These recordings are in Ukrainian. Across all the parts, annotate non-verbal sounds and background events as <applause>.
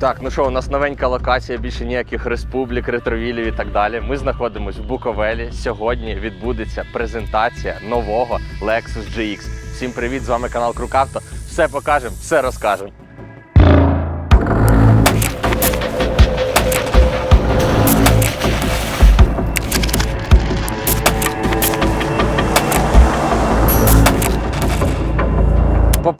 Так, ну що, у нас новенька локація, більше ніяких республік, ретровілів і так далі. Ми знаходимося в Буковелі. Сьогодні відбудеться презентація нового Lexus GX. Всім привіт! З вами канал Крукавто. Все покажемо, все розкажемо.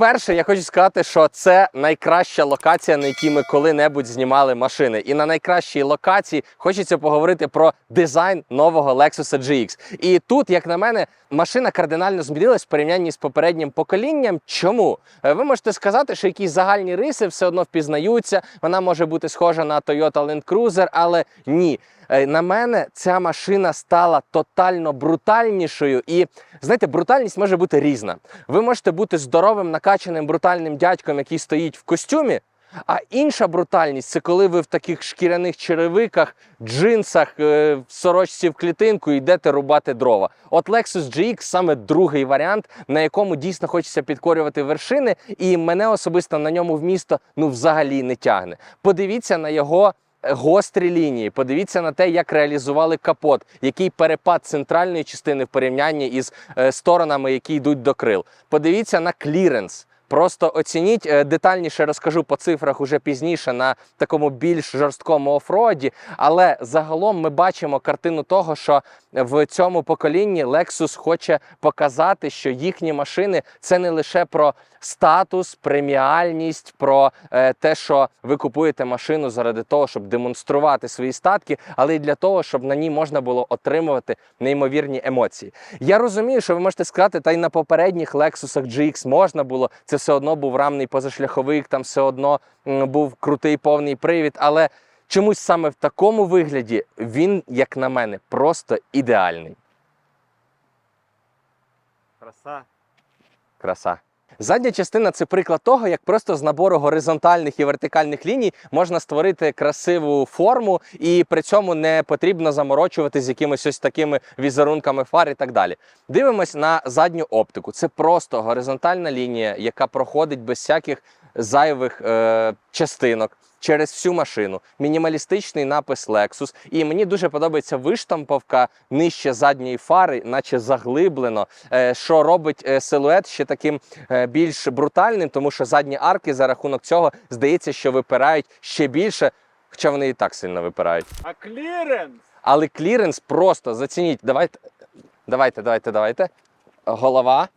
По-перше, я хочу сказати, що це найкраща локація, на якій ми коли-небудь знімали машини. І на найкращій локації хочеться поговорити про дизайн нового Lexus GX. І тут, як на мене, машина кардинально змінилась в порівнянні з попереднім поколінням. Чому? Е, Ви можете сказати, що якісь загальні риси все одно впізнаються. Вона може бути схожа на Toyota Land Cruiser, але ні. Е, На мене ця машина стала тотально брутальнішою, і знаєте, брутальність може бути різна. Ви можете бути здоровим, накачаним брутальним дядьком, який стоїть в костюмі. А інша брутальність це коли ви в таких шкіряних черевиках, джинсах, е, в сорочці в клітинку йдете рубати дрова. От Lexus GX саме другий варіант, на якому дійсно хочеться підкорювати вершини, і мене особисто на ньому в місто ну взагалі не тягне. Подивіться на його гострі лінії. Подивіться на те, як реалізували капот, який перепад центральної частини в порівнянні із е, сторонами, які йдуть до крил. Подивіться на кліренс. Просто оцініть е, детальніше розкажу по цифрах уже пізніше на такому більш жорсткому офроді. Але загалом ми бачимо картину того, що в цьому поколінні Lexus хоче показати, що їхні машини це не лише про статус, преміальність, про е, те, що ви купуєте машину заради того, щоб демонструвати свої статки, але й для того, щоб на ній можна було отримувати неймовірні емоції. Я розумію, що ви можете сказати, та й на попередніх Lexus GX можна було. Це все одно був рамний позашляховик, там все одно був крутий повний привід, але. Чомусь саме в такому вигляді він, як на мене, просто ідеальний. Краса. Краса. Задня частина це приклад того, як просто з набору горизонтальних і вертикальних ліній можна створити красиву форму, і при цьому не потрібно заморочувати з якимись ось такими візерунками фар і так далі. Дивимось на задню оптику. Це просто горизонтальна лінія, яка проходить без всяких зайвих е, частинок. Через всю машину мінімалістичний напис Lexus. І мені дуже подобається виштамповка нижче задньої фари, наче заглиблено, е, що робить е, силует ще таким е, більш брутальним, тому що задні арки за рахунок цього здається, що випирають ще більше, хоча вони і так сильно випирають. А кліренс? Але кліренс просто зацініть. Давайте, давайте, давайте, давайте. Голова.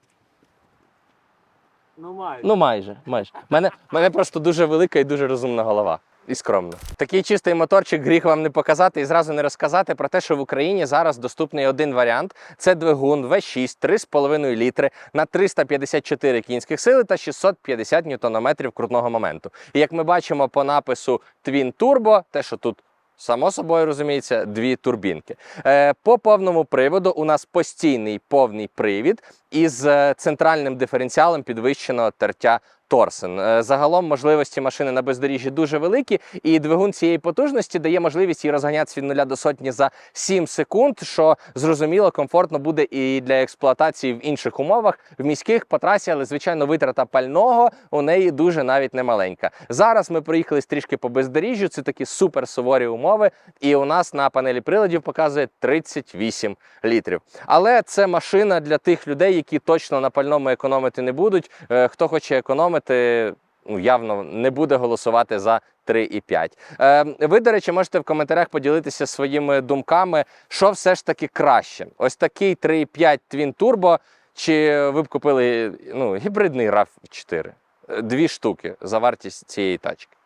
Ну майже. Ну, майже, майже. Мене, мене просто дуже велика і дуже розумна голова. І скромно. Такий чистий моторчик гріх вам не показати і зразу не розказати про те, що в Україні зараз доступний один варіант. Це двигун V6 3,5 літри на 354 кінських сили та 650 ньютонометрів крутного моменту. І як ми бачимо по напису Twin Turbo, те, що тут Само собою розуміється, дві турбінки. Е, по повному приводу у нас постійний повний привід із е, центральним диференціалом підвищеного тертя Торсен. Е, загалом можливості машини на бездоріжжі дуже великі, і двигун цієї потужності дає можливість її розганятися від 0 до сотні за 7 секунд, що зрозуміло комфортно буде і для експлуатації в інших умовах, в міських по трасі, але звичайно витрата пального у неї дуже навіть немаленька. Зараз ми проїхали трішки по бездоріжжю. Це такі супер суворі умови. І у нас на панелі приладів показує 38 літрів. Але це машина для тих людей, які точно на пальному економити не будуть. Е, Хто хоче економити, ну явно не буде голосувати за 3,5. Е, ви, до речі, можете в коментарях поділитися своїми думками, що все ж таки краще. Ось такий 3,5 Twin Turbo, чи ви б купили ну, гібридний RAV 4 Е, Дві штуки за вартість цієї тачки.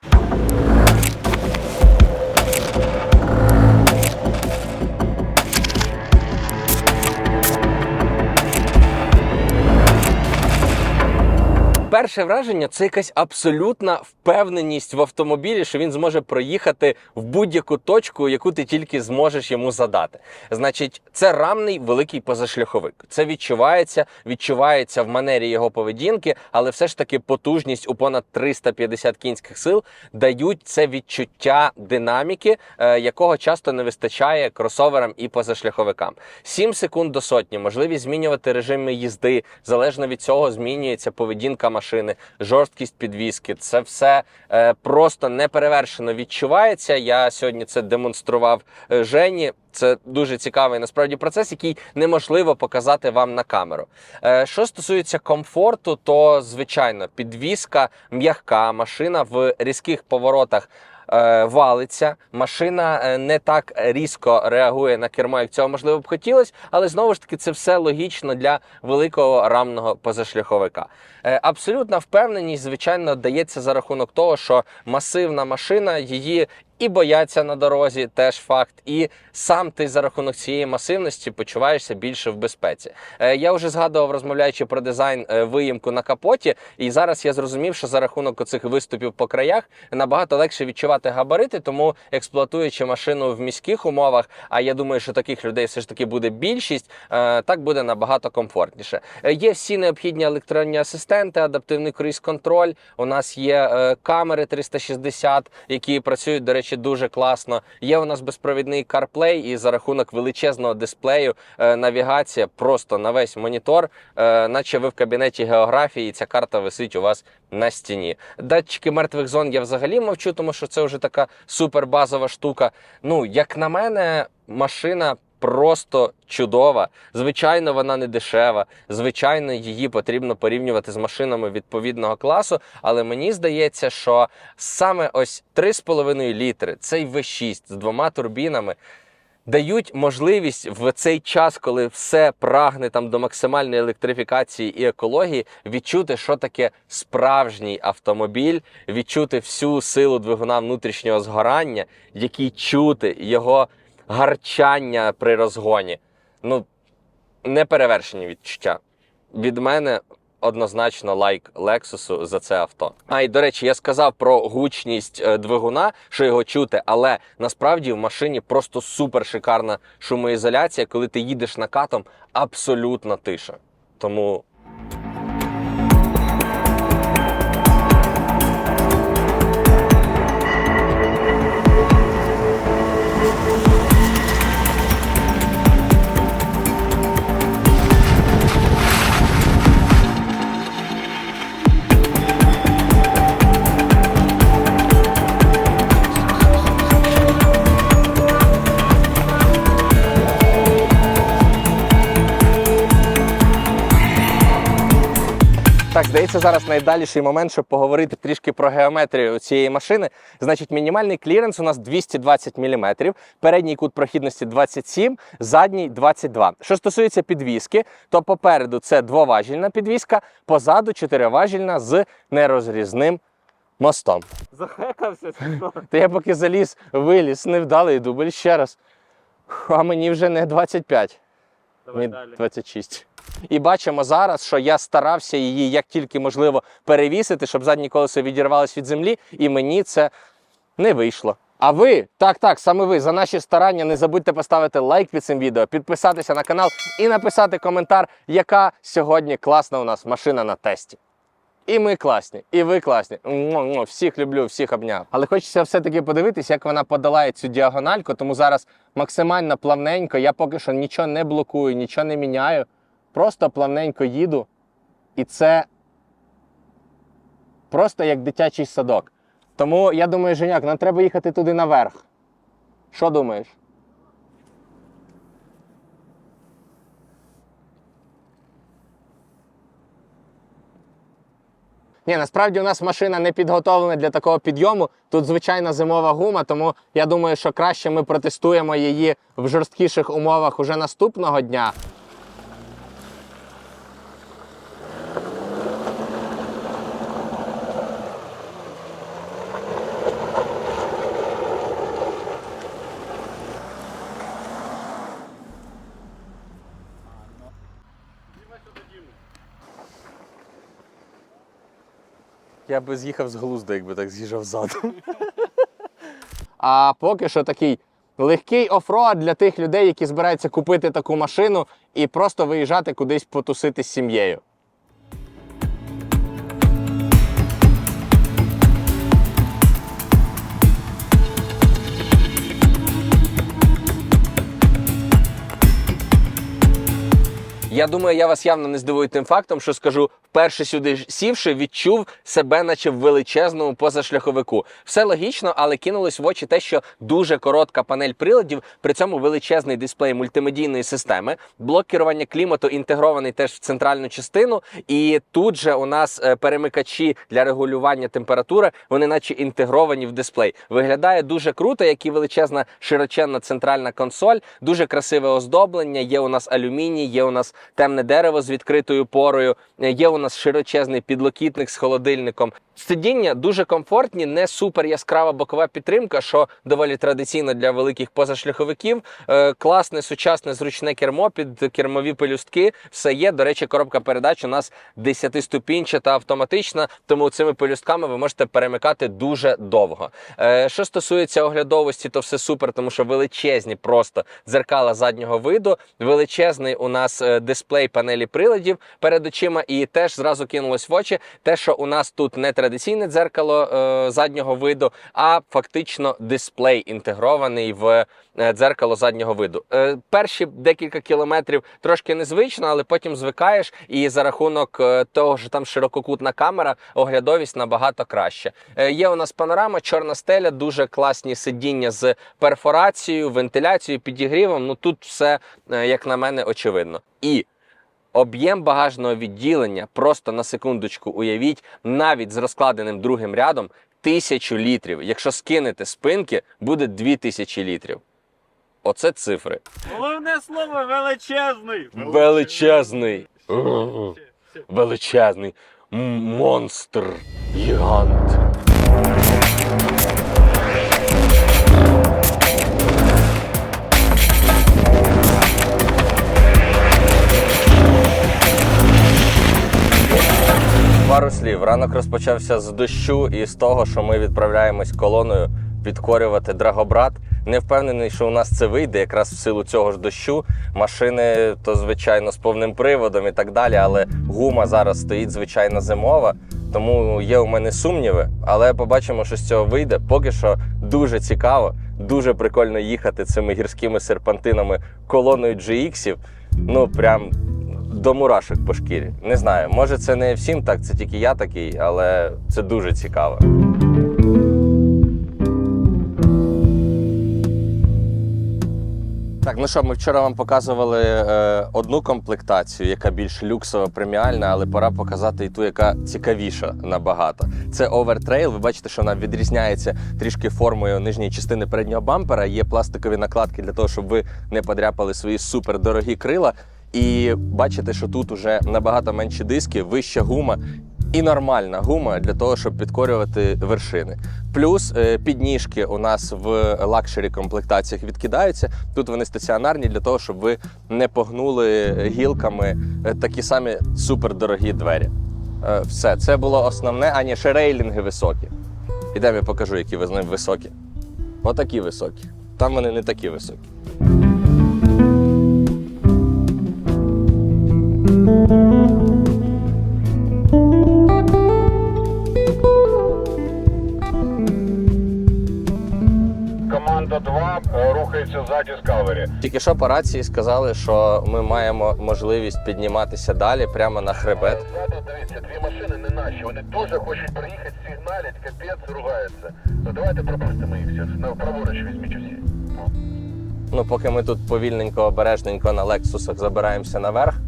Перше враження це якась абсолютна впевненість в автомобілі, що він зможе проїхати в будь-яку точку, яку ти тільки зможеш йому задати. Значить, це рамний великий позашляховик. Це відчувається, відчувається в манері його поведінки, але все ж таки потужність у понад 350 кінських сил дають це відчуття динаміки, е, якого часто не вистачає кросоверам і позашляховикам. 7 секунд до сотні, можливість змінювати режими їзди. Залежно від цього змінюється поведінка машини, жорсткість підвіски. Це все е, просто неперевершено відчувається. Я сьогодні це демонстрував е, Жені. Це дуже цікавий насправді процес, який неможливо показати вам на камеру. Е, що стосується комфорту, то звичайно підвіска м'ягка, машина в різких поворотах. Е, Валиться, машина е, не так різко реагує на кермо, як цього можливо б хотілося, але знову ж таки це все логічно для великого рамного позашляховика. Е, Абсолютна впевненість, звичайно, дається за рахунок того, що масивна машина її і бояться на дорозі, теж факт. І сам ти за рахунок цієї масивності почуваєшся більше в безпеці. Е, Я вже згадував, розмовляючи про дизайн е, виїмку на капоті, і зараз я зрозумів, що за рахунок оцих виступів по краях набагато легше відчувати габарити, тому експлуатуючи машину в міських умовах, а я думаю, що таких людей все ж таки буде більшість, е, так буде набагато комфортніше. Є всі необхідні електронні асистенти, адаптивний круїз-контроль. У нас є камери 360, які працюють, до речі, дуже класно. Є у нас безпровідний CarPlay, і за рахунок величезного дисплею е, навігація просто на весь монітор, е, наче ви в кабінеті географії, і ця карта висить у вас на стіні. Датчики мертвих зон я взагалі мовчу, тому що це вже така супербазова штука. Ну, як на мене, машина. Просто чудова. Звичайно, вона не дешева. Звичайно, її потрібно порівнювати з машинами відповідного класу. Але мені здається, що саме ось 3,5 літри, цей V6 з двома турбінами, дають можливість в цей час, коли все прагне там до максимальної електрифікації і екології, відчути, що таке справжній автомобіль, відчути всю силу двигуна внутрішнього згорання, який чути його гарчання при розгоні. Ну, неперевершені відчуття. Від мене однозначно лайк Лексусу за це авто. А і до речі, я сказав про гучність е, двигуна, що його чути, але насправді в машині просто супер шикарна шумоізоляція. Коли ти їдеш накатом, абсолютна тиша. Тому здається, зараз найдаліший момент, щоб поговорити трішки про геометрію цієї машини. Значить, мінімальний кліренс у нас 220 мм, передній кут прохідності 27, задній 22. Що стосується підвіски, то попереду це двоважільна підвіска, позаду чотириважільна з нерозрізним мостом. Захекався. Та я поки заліз, виліз, невдалий дубль ще раз. А мені вже не 25. Давай Мені далі. 26. І бачимо зараз, що я старався її як тільки можливо перевісити, щоб задні колесо відірвалось від землі, і мені це не вийшло. А ви, так, так, саме ви, за наші старання не забудьте поставити лайк під цим відео, підписатися на канал і написати коментар, яка сьогодні класна у нас машина на тесті. І ми класні, і ви класні. Всіх люблю, всіх обняв. Але хочеться все-таки подивитися, як вона подолає цю діагональку. Тому зараз максимально плавненько. Я поки що нічого не блокую, нічого не міняю. Просто плавненько їду. І це просто як дитячий садок. Тому я думаю, Женяк, нам треба їхати туди наверх. Що думаєш? Ні, насправді у нас машина не підготовлена для такого підйому. Тут звичайна зимова гума, тому я думаю, що краще ми протестуємо її в жорсткіших умовах уже наступного дня. Я би з'їхав з глузду, якби так з'їжджав задом. <laughs> А поки що такий легкий офроад для тих людей, які збираються купити таку машину і просто виїжджати кудись потусити з сім'єю. Я думаю, я вас явно не здивую тим фактом, що скажу, вперше сюди сівши, відчув себе, наче в величезному позашляховику. Все логічно, але кинулось в очі те, що дуже коротка панель приладів, при цьому величезний дисплей мультимедійної системи, блок керування клімату інтегрований теж в центральну частину. І тут же у нас е, перемикачі для регулювання температури, вони наче інтегровані в дисплей. Виглядає дуже круто, як і величезна широченна центральна консоль, дуже красиве оздоблення. Є у нас алюміній, є у нас темне дерево з відкритою порою, е, є у нас широчезний підлокітник з холодильником. Сидіння дуже комфортні, не супер яскрава бокова підтримка, що доволі традиційно для великих позашляховиків. Е, класне, сучасне, зручне кермо під кермові пелюстки. Все є. До речі, коробка передач у нас 10-ступінчата автоматична, тому цими пелюстками ви можете перемикати дуже довго. Е, що стосується оглядовості, то все супер, тому що величезні просто дзеркала заднього виду, величезний у нас е, дисплей панелі приладів перед очима, і теж зразу кинулось в очі те, що у нас тут не традиційне дзеркало е, заднього виду, а фактично дисплей інтегрований в е, дзеркало заднього виду. Е, перші декілька кілометрів трошки незвично, але потім звикаєш, і за рахунок е, того, що там ширококутна камера, оглядовість набагато краще. Е, є у нас панорама, чорна стеля, дуже класні сидіння з перфорацією, вентиляцією, підігрівом. Ну тут все, е, як на мене, очевидно. І Об'єм багажного відділення, просто на секундочку уявіть, навіть з розкладеним другим рядом тисячу літрів. Якщо скинете спинки, буде дві тисячі літрів. Оце цифри. Головне слово величезний. Величезний. Величезний. Монстр. Гігант. Пару слів. Ранок розпочався з дощу і з того, що ми відправляємось колоною підкорювати Драгобрат. Не впевнений, що у нас це вийде якраз в силу цього ж дощу. Машини то звичайно з повним приводом і так далі. Але гума зараз стоїть звичайно зимова. Тому є у мене сумніви, але побачимо, що з цього вийде. Поки що дуже цікаво, дуже прикольно їхати цими гірськими серпантинами колоною GX-ів. Ну прям до мурашок по шкірі. Не знаю, може це не всім так, це тільки я такий, але це дуже цікаво. Так, ну що, ми вчора вам показували е, одну комплектацію, яка більш люксова, преміальна, але пора показати і ту, яка цікавіша набагато. Це Overtrail. Ви бачите, що вона відрізняється трішки формою нижньої частини переднього бампера. Є пластикові накладки для того, щоб ви не подряпали свої супердорогі крила. І бачите, що тут уже набагато менші диски, вища гума і нормальна гума для того, щоб підкорювати вершини. Плюс е, підніжки у нас в лакшері комплектаціях відкидаються. Тут вони стаціонарні для того, щоб ви не погнули гілками е, такі самі супердорогі двері. Е, Все, це було основне, а ні, ще рейлінги високі. Ідемо, я покажу, які ви з ним високі. Отакі високі. Там вони не такі високі. Команда 2 е, рухається за Discovery. Тільки що по рації сказали, що ми маємо можливість підніматися далі прямо на хребет. Ззаду, дивіться, дві машини не наші. Вони дуже хочуть приїхати, сигналять, капець, ругаються. Ну давайте пропустимо їх всіх. На праворуч візьміть усі. Ну, поки ми тут повільненько, обережненько на лексусах забираємося наверх.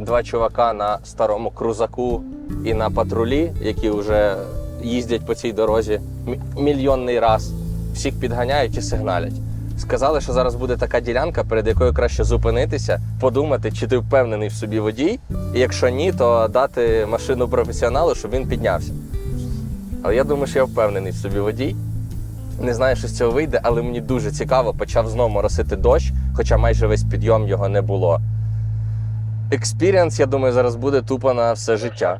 Два чувака на старому крузаку і на патрулі, які вже їздять по цій дорозі мільйонний раз, всіх підганяють і сигналять. Сказали, що зараз буде така ділянка, перед якою краще зупинитися, подумати, чи ти впевнений в собі водій, і якщо ні, то дати машину професіоналу, щоб він піднявся. Але я думаю, що я впевнений в собі водій. Не знаю, що з цього вийде, але мені дуже цікаво. Почав знову моросити дощ, хоча майже весь підйом його не було. Експіріанс, я думаю, зараз буде тупо на все життя.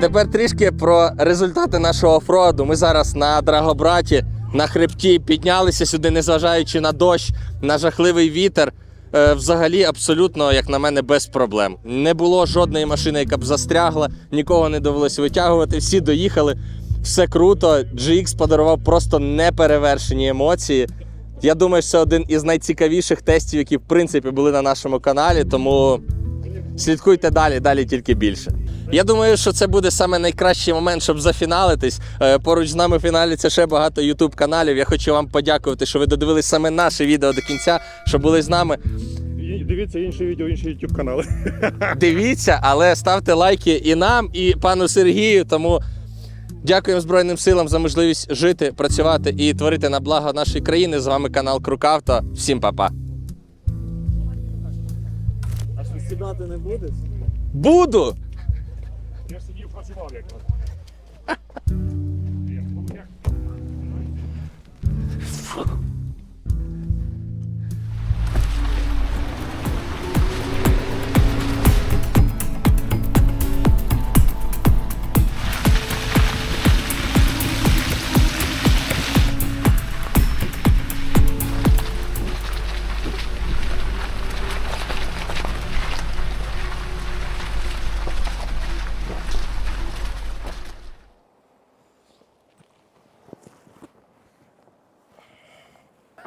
Тепер трішки про результати нашого офроду. Ми зараз на Драгобраті на хребті, піднялися сюди, незважаючи на дощ, на жахливий вітер. Е, Взагалі, абсолютно, як на мене, без проблем. Не було жодної машини, яка б застрягла, нікого не довелося витягувати. Всі доїхали, все круто. GX подарував просто неперевершені емоції. Я думаю, що це один із найцікавіших тестів, які в принципі були на нашому каналі. Тому слідкуйте далі, далі тільки більше. Я думаю, що це буде саме найкращий момент, щоб зафіналитись. Е, Поруч з нами фіналиться ще багато ютуб каналів. Я хочу вам подякувати, що ви додивились саме наше відео до кінця, що були з нами. Дивіться інші відео, інші YouTube канали. <laughs> Дивіться, але ставте лайки і нам, і пану Сергію. Тому дякуємо Збройним силам за можливість жити, працювати і творити на благо нашої країни. З вами канал Крукавто. Всім па-па. Сідати не будеш? Буду! Я сидів, працював якраз. <laughs>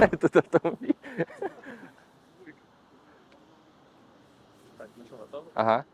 Тут автомобіль. Ага.